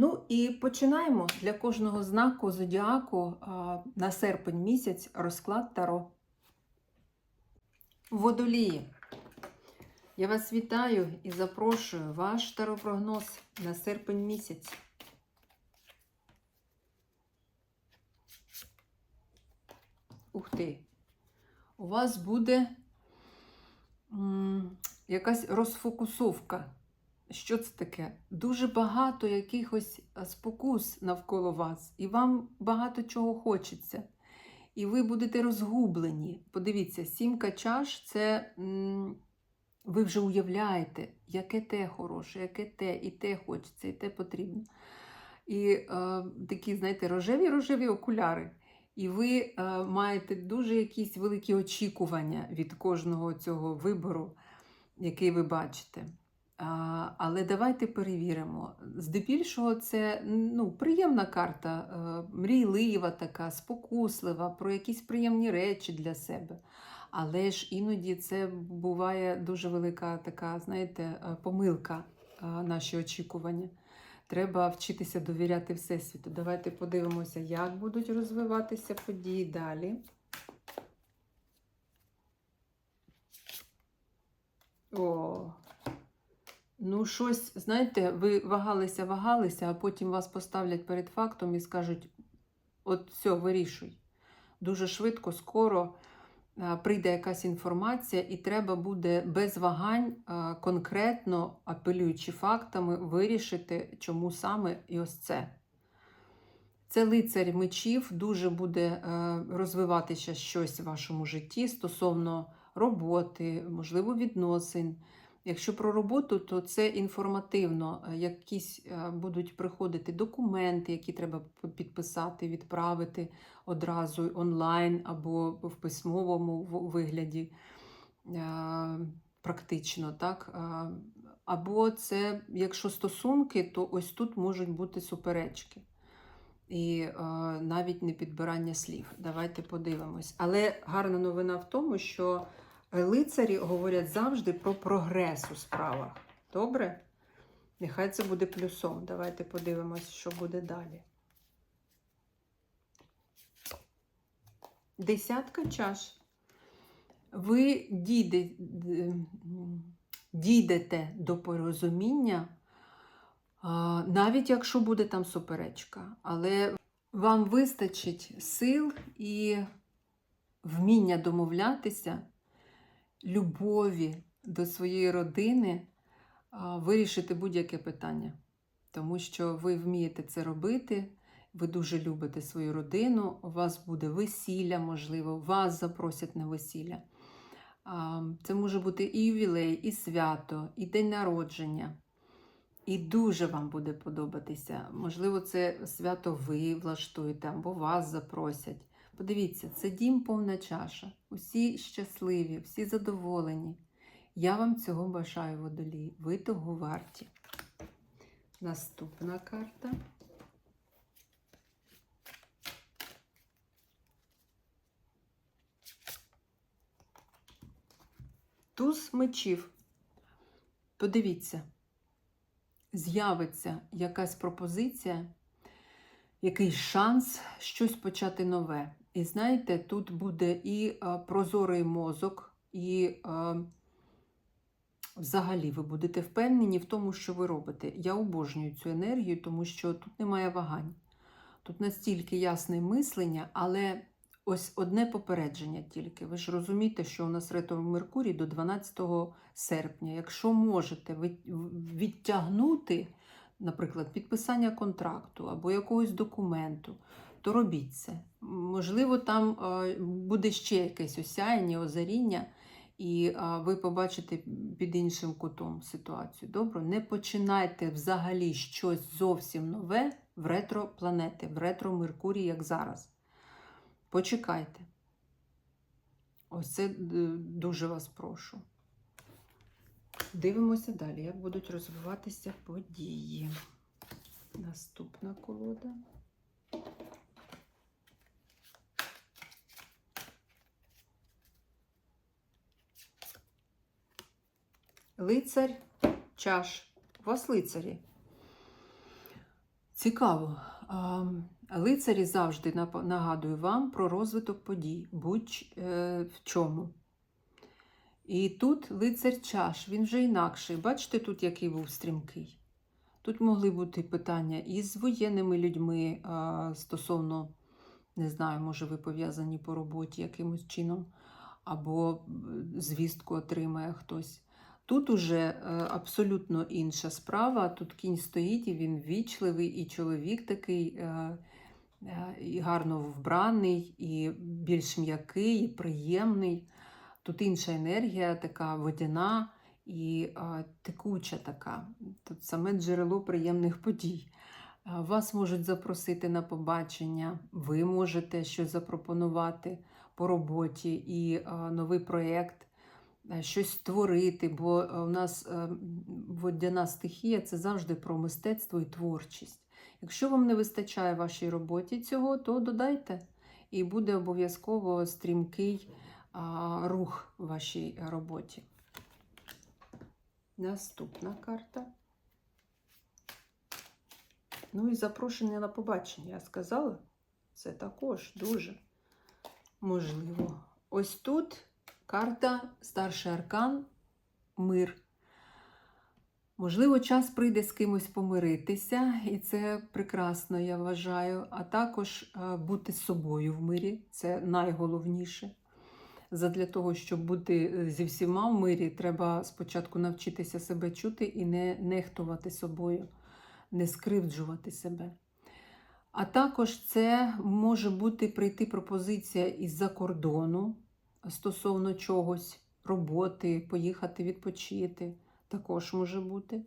Ну і починаємо для кожного знаку зодіаку на серпень місяць розклад Таро. Водолії. Я вас вітаю і запрошую ваш таропрогноз на серпень місяць. Ух ти! У вас буде м, якась розфокусовка. Що це таке? Дуже багато якихось спокус навколо вас, і вам багато чого хочеться. І ви будете розгублені. Подивіться, сімка чаш це ви вже уявляєте, яке те хороше, яке те, і те хочеться, і те потрібно. І е, такі, знаєте, рожеві-рожеві окуляри. І ви е, маєте дуже якісь великі очікування від кожного цього вибору, який ви бачите. Але давайте перевіримо. Здебільшого, це ну, приємна карта, е, мрійлива така, спокуслива, про якісь приємні речі для себе. Але ж іноді це буває дуже велика така, знаєте, е, помилка, е, наші очікування. Треба вчитися довіряти Всесвіту. Давайте подивимося, як будуть розвиватися події далі. О, ну щось, знаєте, ви вагалися, вагалися, а потім вас поставлять перед фактом і скажуть: от все, вирішуй. Дуже швидко, скоро прийде якась інформація, і треба буде без вагань, конкретно апелюючи фактами, вирішити, чому саме і ось це. Це лицар мечів, дуже буде е, розвиватися щось в вашому житті стосовно роботи, можливо, відносин. Якщо про роботу, то це інформативно. Е, Якісь е, будуть приходити документи, які треба підписати, відправити одразу онлайн або в письмовому вигляді. Е, практично, так? Або це, якщо стосунки, то ось тут можуть бути суперечки. І е, навіть не підбирання слів. Давайте подивимось. Але гарна новина в тому, що лицарі говорять завжди про прогрес у справах. Добре? Нехай це буде плюсом. Давайте подивимось, що буде далі. Десятка чаш. Ви дійде, дійдете до порозуміння, навіть якщо буде там суперечка. Але вам вистачить сил і вміння домовлятися, любові до своєї родини, вирішити будь-яке питання. Тому що ви вмієте це робити, ви дуже любите свою родину, у вас буде весілля, можливо, вас запросять на весілля. Це може бути і ювілей, і свято, і день народження. І дуже вам буде подобатися. Можливо, це свято ви влаштуєте або вас запросять. Подивіться, це дім повна чаша. Усі щасливі, всі задоволені. Я вам цього бажаю водолій. Ви того варті. Наступна карта. Туз мечів. Подивіться, з'явиться якась пропозиція, якийсь шанс щось почати нове. І знаєте, тут буде і а, прозорий мозок, і а, взагалі ви будете впевнені в тому, що ви робите. Я обожнюю цю енергію, тому що тут немає вагань. Тут настільки ясне мислення, але ось одне попередження тільки. Ви ж розумієте, що у нас ретро Меркурій до 12 серпня. Якщо можете відтягнути, наприклад, підписання контракту або якогось документу, то робіть це. Можливо, там буде ще якесь осяяння, озаріння, і ви побачите під іншим кутом ситуацію. Добре, не починайте взагалі щось зовсім нове в ретро планети, в ретро Меркурій, як зараз. Почекайте. Ось це дуже вас прошу. Дивимося далі, як будуть розвиватися події. Наступна колода. Лицар чаш. У вас лицарі. Цікаво. Лицарі завжди нагадую вам про розвиток подій, будь-в чому. І тут лицар чаш, він вже інакший. Бачите, тут який був стрімкий. Тут могли бути питання із воєнними людьми стосовно, не знаю, може, ви пов'язані по роботі якимось чином, або звістку отримає хтось. Тут уже е, абсолютно інша справа. Тут кінь стоїть, і він ввічливий, і чоловік такий е, е, і гарно вбраний, і більш м'який, і приємний. Тут інша енергія, така водяна і текуча така. Тут саме джерело приємних подій. Вас можуть запросити на побачення, ви можете щось запропонувати по роботі і новий проєкт. Е, щось створити, бо е, у нас е, водяна стихія це завжди про мистецтво і творчість. Якщо вам не вистачає вашій роботі цього, то додайте, і буде обов'язково стрімкий рух в вашій роботі. Наступна карта. Ну і запрошення на побачення, я сказала, це також дуже можливо. Ось тут Карта Старший Аркан Мир. Можливо, час прийде з кимось помиритися, і це прекрасно, я вважаю. А також е, бути собою в мирі це найголовніше. Задля того, щоб бути е, зі всіма в мирі, треба спочатку навчитися себе чути і не нехтувати собою, не скривджувати себе. А також це може бути прийти пропозиція із-за кордону стосовно чогось, роботи, поїхати відпочити, також може бути.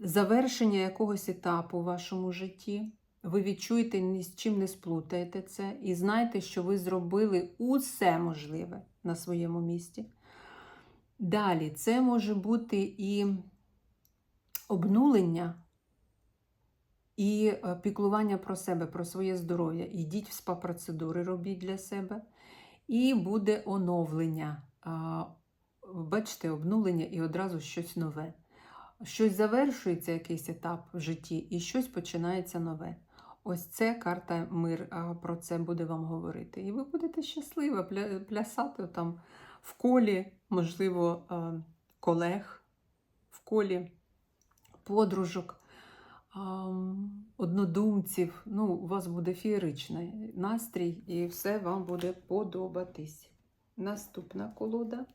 Завершення якогось етапу в вашому житті. Ви відчуєте, ні з чим не сплутаєте це, і знайте, що ви зробили усе можливе на своєму місці. Далі, це може бути і обнулення, і е, піклування про себе, про своє здоров'я. Ідіть в спа-процедури, робіть для себе. І буде оновлення. Бачите, обнулення і одразу щось нове. Щось завершується, якийсь етап в житті, і щось починається нове. Ось це карта мир про це буде вам говорити. І ви будете щасливі плясати там в колі, можливо, колег, в колі подружок, однодумців. Ну, у вас буде феєричний настрій, і все вам буде подобатись. Наступна колода.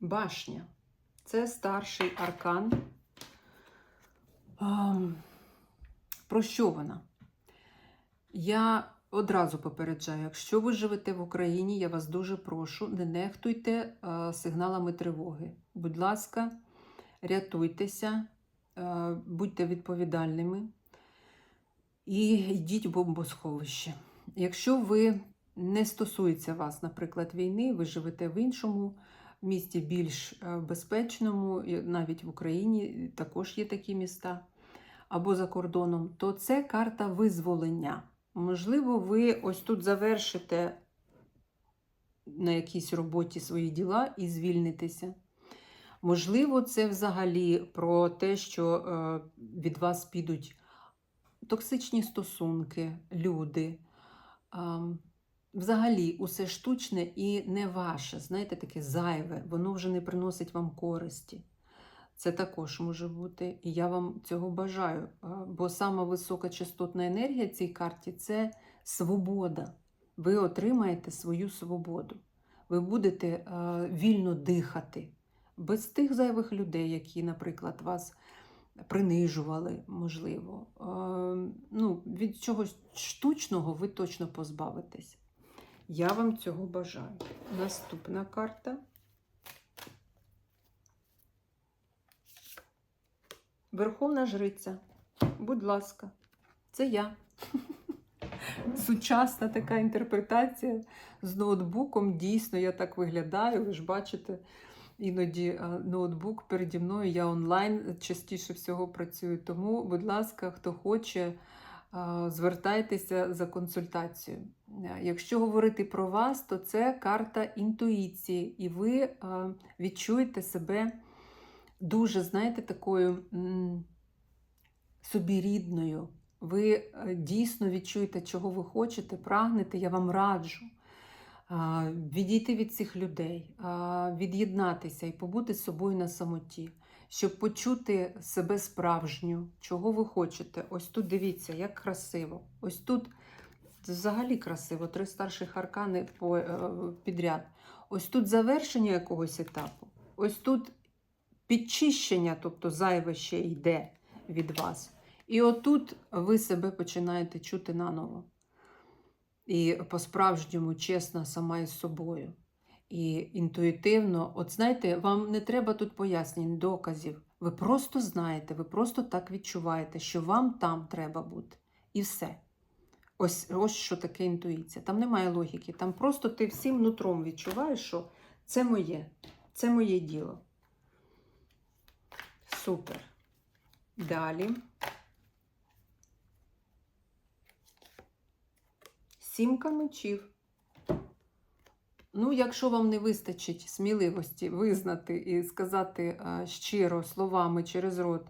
Башня. Це старший аркан. Про що вона? Я одразу попереджаю, якщо ви живете в Україні, я вас дуже прошу, не нехтуйте е, сигналами тривоги. Будь ласка, рятуйтеся, е, будьте відповідальними і йдіть в бомбосховище. Якщо ви не стосується вас, наприклад, війни, ви живете в іншому місті більш е, безпечному, навіть в Україні також є такі міста, або за кордоном, то це карта визволення. Можливо, ви ось тут завершите на якійсь роботі свої діла і звільнитеся. Можливо, це взагалі про те, що е, від вас підуть токсичні стосунки, люди. Взагалі, усе штучне і не ваше, знаєте, таке зайве, воно вже не приносить вам користі. Це також може бути, і я вам цього бажаю. Бо сама висока частотна енергія цій карті це свобода. Ви отримаєте свою свободу. Ви будете вільно дихати, без тих зайвих людей, які, наприклад, вас принижували, можливо. Ну, від чогось штучного ви точно позбавитесь. Я вам цього бажаю. Наступна карта. Верховна жриця. Будь ласка, це я. Сучасна така інтерпретація з ноутбуком. Дійсно, я так виглядаю. Ви ж бачите, іноді ноутбук переді мною, я онлайн частіше всього працюю. Тому, будь ласка, хто хоче, звертайтеся за консультацією. Е, Якщо говорити про вас, то це карта інтуїції, і ви відчуєте себе дуже, знаєте, такою собі рідною. Ви е, дійсно відчуєте, чого ви хочете, прагнете, я вам раджу. Відійти від цих людей, від'єднатися і побути з собою на самоті, щоб почути себе справжню, чого ви хочете. Ось тут дивіться, як красиво. Ось тут взагалі красиво, три старших аркани е, підряд. Ось тут завершення якогось етапу, ось тут підчищення, тобто зайве ще йде від вас. І отут ви себе починаєте чути наново. І по-справжньому чесна сама із собою. І інтуїтивно, от знаєте, вам не треба тут пояснень, доказів. Ви просто знаєте, ви просто так відчуваєте, що вам там треба бути. І все. Ось, ось що таке інтуїція. Там немає логіки. Там просто ти всім нутром відчуваєш, що це моє, це моє діло. Супер. Далі. Сімка мечів. Ну, якщо вам не вистачить сміливості визнати і сказати а, щиро словами через рот,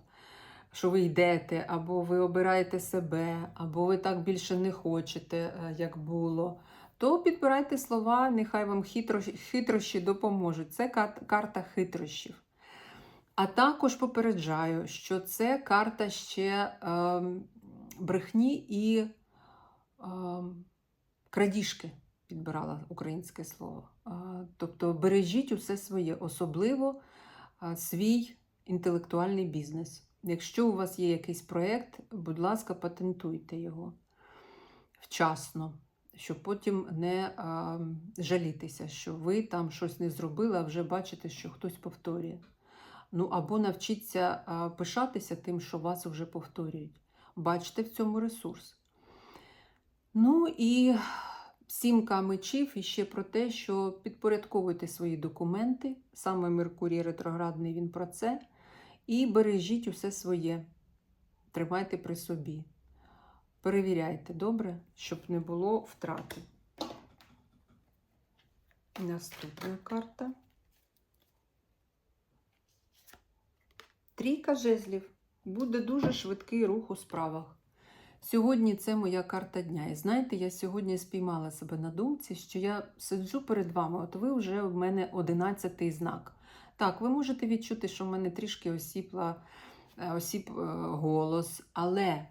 що ви йдете, або ви обираєте себе, або ви так більше не хочете, а, як було, то підбирайте слова, нехай вам хитро, хитрощі допоможуть. Це карта хитрощів. А також попереджаю, що це карта ще ем, брехні і ем, крадіжки, підбирала українське слово. А, тобто бережіть усе своє, особливо а, свій інтелектуальний бізнес. Якщо у вас є якийсь проєкт, будь ласка, патентуйте його вчасно, щоб потім не а, жалітися, що ви там щось не зробили, а вже бачите, що хтось повторює. Ну або навчіться пишатися тим, що вас вже повторюють. Бачите в цьому ресурс. Ну і сімка мечів і ще про те, що підпорядковуйте свої документи. Саме Меркурій ретроградний він про це. І бережіть усе своє. Тримайте при собі. Перевіряйте, добре, щоб не було втрати. Наступна карта. Трійка жезлів. Буде дуже швидкий рух у справах. Сьогодні це моя карта дня. І знаєте, я сьогодні спіймала себе на думці, що я сиджу перед вами, от ви вже в мене одинадцятий знак. Так, ви можете відчути, що в мене трішки осіпла, е, осіп е, голос, але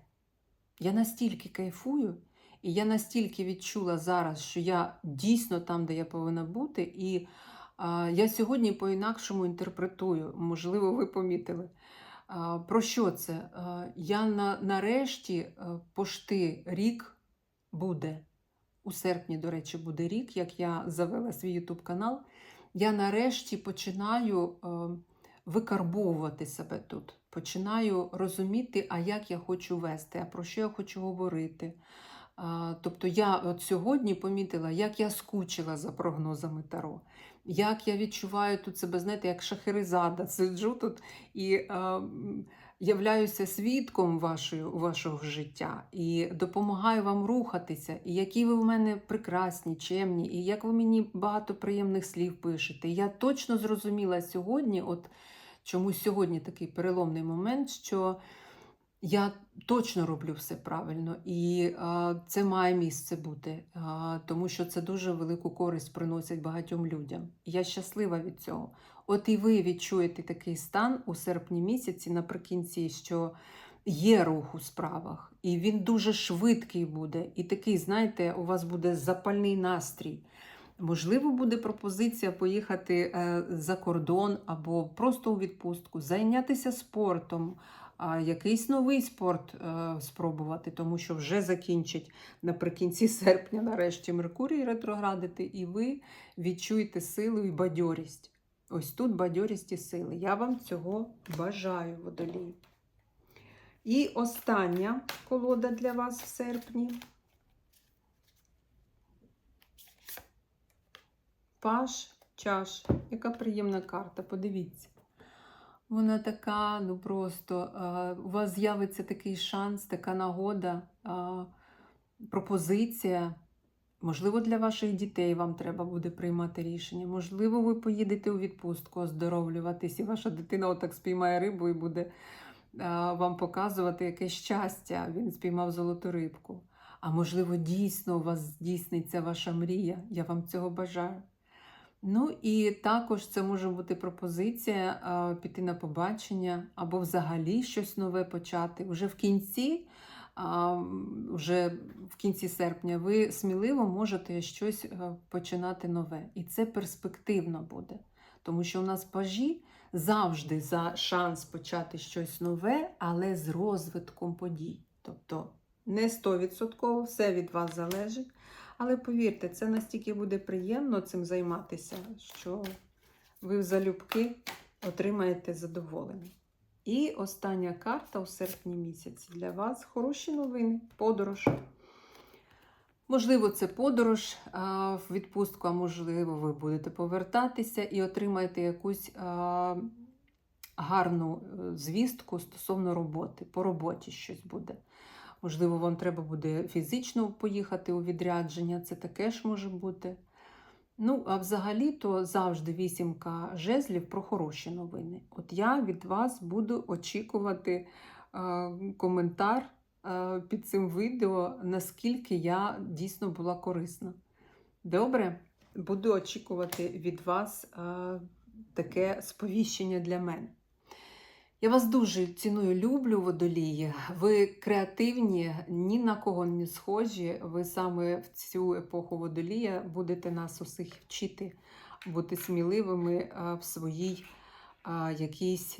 я настільки кайфую, і я настільки відчула зараз, що я дійсно там, де я повинна бути, і я сьогодні по-інакшому інтерпретую, можливо, ви помітили. Про що це? Я на, нарешті е, пошти рік буде. У серпні, до речі, буде рік, як я завела свій YouTube канал. Я нарешті починаю е, викарбовувати себе тут. Починаю розуміти, а як я хочу вести, а про що я хочу говорити. Тобто я от сьогодні помітила, як я скучила за прогнозами Таро, як я відчуваю тут себе, знаєте, як шахерезада, сиджу тут і м, являюся свідком вашої, вашого життя і допомагаю вам рухатися, і які ви в мене прекрасні, чемні, і як ви мені багато приємних слів пишете. Я точно зрозуміла сьогодні, от чому сьогодні такий переломний момент, що я точно роблю все правильно, і а, це має місце бути, а, тому що це дуже велику користь приносить багатьом людям. Я щаслива від цього. От і ви відчуєте такий стан у серпні місяці наприкінці, що є рух у справах, і він дуже швидкий буде. І такий, знаєте, у вас буде запальний настрій. Можливо, буде пропозиція поїхати е, за кордон або просто у відпустку, зайнятися спортом, якийсь новий спорт е, спробувати, тому що вже закінчить наприкінці серпня, нарешті, Меркурій ретроградити, і ви відчуєте силу і бадьорість. Ось тут бадьорість і сили. Я вам цього бажаю, водолій. І остання колода для вас в серпні. Паш чаш. Яка приємна карта, подивіться. Вона така, ну просто у вас з'явиться такий шанс, така нагода, пропозиція. Можливо, для ваших дітей вам треба буде приймати рішення. Можливо, ви поїдете у відпустку оздоровлюватись, і ваша дитина отак спіймає рибу і буде вам показувати яке щастя. Він спіймав золоту рибку. А можливо, дійсно у вас здійсниться ваша мрія. Я вам цього бажаю. Ну і також це може бути пропозиція піти на побачення або взагалі щось нове почати. Уже в кінці, вже в кінці серпня, ви сміливо можете щось починати нове. І це перспективно буде. Тому що у нас пажі завжди за шанс почати щось нове, але з розвитком подій. Тобто не 100% все від вас залежить. Але повірте, це настільки буде приємно цим займатися, що ви в залюбки отримаєте задоволення. І остання карта у серпні місяці для вас хороші новини, подорож. Можливо, це подорож в відпустку, а можливо, ви будете повертатися і отримаєте якусь гарну е, звістку стосовно роботи. По роботі щось буде. Можливо, вам треба буде фізично поїхати у відрядження, це таке ж може бути. Ну, а взагалі-то завжди вісімка жезлів про хороші новини. От я від вас буду очікувати е, коментар е, під цим відео, наскільки я дійсно була корисна. Добре, буду очікувати від вас е, таке сповіщення для мене. Я вас дуже ціную, люблю водолії. Ви креативні, ні на кого не схожі. Ви саме в цю епоху водолія будете нас усіх вчити бути сміливими в своїй якійсь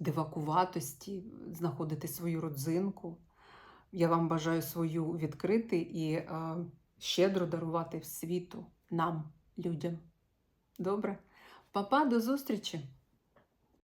дивакуватості, знаходити свою родзинку. Я вам бажаю свою відкрити і щедро дарувати світу нам, людям. Добре? Папа, до зустрічі!